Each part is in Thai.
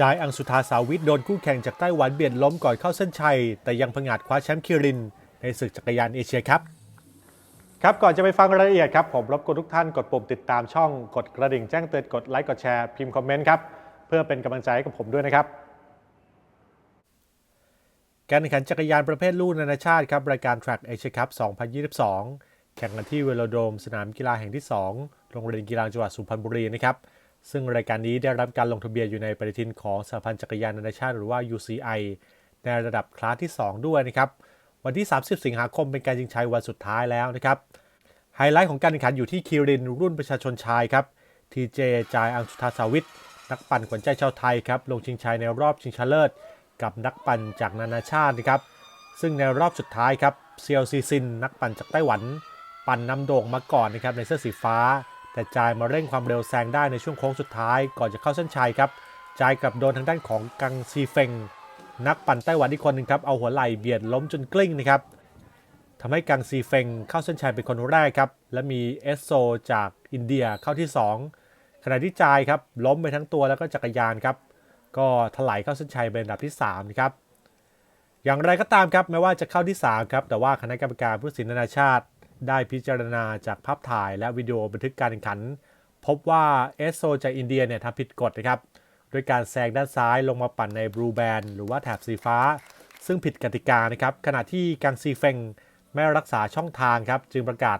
จายอังสุธาสาวิทโดนคู่แข่งจากไต้หวันเบียดล้มก่อนเข้าเส้นชัย แต่ยังผงาดคว้าแชมป์คิริน ในศึกจักรยานเอเชียครับ ครับก่อนจะไปฟังรายละเอียดครับ ผมรบกวนทุกท่านกดปุ่มติดตามช่องกดกระดิ่งแจ้งเตือนกดไลค์กดแชร์พิมพ์คอมเมนต์ครับ เพื่อเป็นกำลังใจให้กับผมด้วยนะครับ การแข่งขันจักรยานประเภทลู่นานาชาติครับรายการ Track Asia Cup 2022 แข่งกันที่เวโลโดม สนามกีฬาแห่งที่ 2 โรงเรียนกีฬาจังหวัดสุพรรณบุรีนะครับ ซึ่งรายการนี้ได้รับการลงทะเบียนอยู่ในปฏิทินของสหพันธ์จักรยานนานาชาติหรือว่า UCI ในระดับคลาสที่ 2 ด้วยนะครับ วันที่ 30 สิงหาคมเป็นการชิงชัยวันสุดท้ายแล้วนะครับ ไฮไลท์ของการแข่งขันอยู่ที่คิรินรุ่นประชาชนชายครับ ทีเจจายอังสุธาสาวิทนักปั่นขวัญใจชาวไทยครับ ลงชิงชัยในรอบชิงชนะเลิศ กับนักปั่นจากนานาชาตินะครับ ซึ่งในรอบสุดท้ายครับเซียวซีซิน นักปั่นจากไต้หวัน ปั่นนำโด่งมาก่อนนะครับในเสื้อสีฟ้า แต่จายมาเร่งความเร็วแซงได้ในช่วงโค้งสุดท้าย ก่อนจะเข้าเส้นชัยครับจายกลับโดนทางด้านของกังซีเฟงนักปั่นไต้หวันอีกคนหนึ่งครับเอาหัวไหล่เบียดล้มจนกลิ้งนะครับทำให้กังซีเฟงเข้าเส้นชัยเป็นคนแรกครับและมีเอสโซจากอินเดียเข้าที่ 2 ขณะที่จายครับล้มไปทั้งตัวแล้วก็จักรยานครับก็ถลายเข้าเส้นชัยเป็นอันดับที่3นะครับอย่างไรก็ตามครับแม้ว่าจะเข้าที่3ครับแต่ว่าคณะกรรมการผู้สินนานาชาติ ได้พิจารณาจากภาพถ่ายและวิดีโอบันทึกการแข่งขัน พบว่าเอสโซจากอินเดียเนี่ยทำผิดกฎนะครับโดยการแซงด้านซ้ายลงมาปั่นในบลูแบนหรือว่าแถบสีฟ้า ซึ่งผิดกติกานะครับขณะที่กังซีเฟงไม่รักษาช่องทางครับจึงประกาศ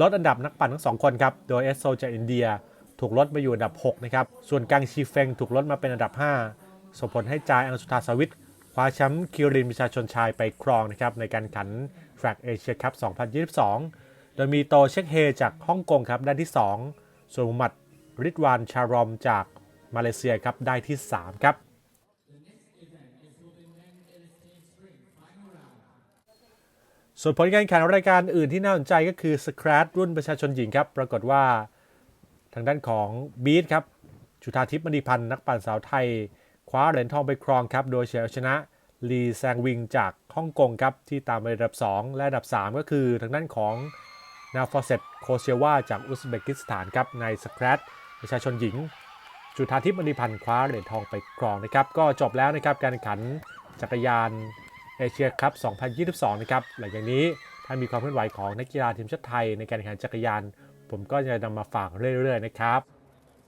ลดอันดับนักปั่นทั้งสองคนครับโดยเอสโซจากอินเดียถูกลดมาอยู่อันดับ 6 นะครับ ส่วนกังชีเฟงถูกลดมาเป็นอันดับ 5 ส่งผลให้จายอังสุธาสวิท คว้าแชมป์คิรินประชาชนชายไปครองนะครับในการแข่งขัน Track Asia Cup 2022 โดยมีโตเช็คเฮจากฮ่องกงครับได้ที่ 2 ส่วนมุมัดริดวานชารอมจากมาเลเซียครับได้ที่ 3 ครับส่วนผลการแข่งขันรายการอื่นที่น่าสนใจก็คือสครัรุ่นประชาชนหญิงครับ ปรากฏว่าทางด้านของบีทครับจุธาทิพย์มณีพันธ์นักปั่นสาวไทย คว้าเหรียญทองไปครองครับ โดยเฉยชนะลีแซงวิงจากฮ่องกงครับ ที่ตามไปอันดับ 2 และอันดับ 3 ก็คือทางด้านของนาฟอเซตโคเซียวาจากอุซเบกิสถานครับในสครัประชาชนหญิง จุธาทิพย์มณีพันธ์คว้าเหรียญทองไปครองนะครับ ก็จบแล้วนะครับการแข่งขันจักรยานเอเชียคัพ2022 นะครับ หลังจากนี้ถ้ามีความเคลื่อนไหวของนักกีฬาทีมชาติไทยในการแข่งขันจักรยาน ผมก็จะนำมาฝากเรื่อยๆนะครับ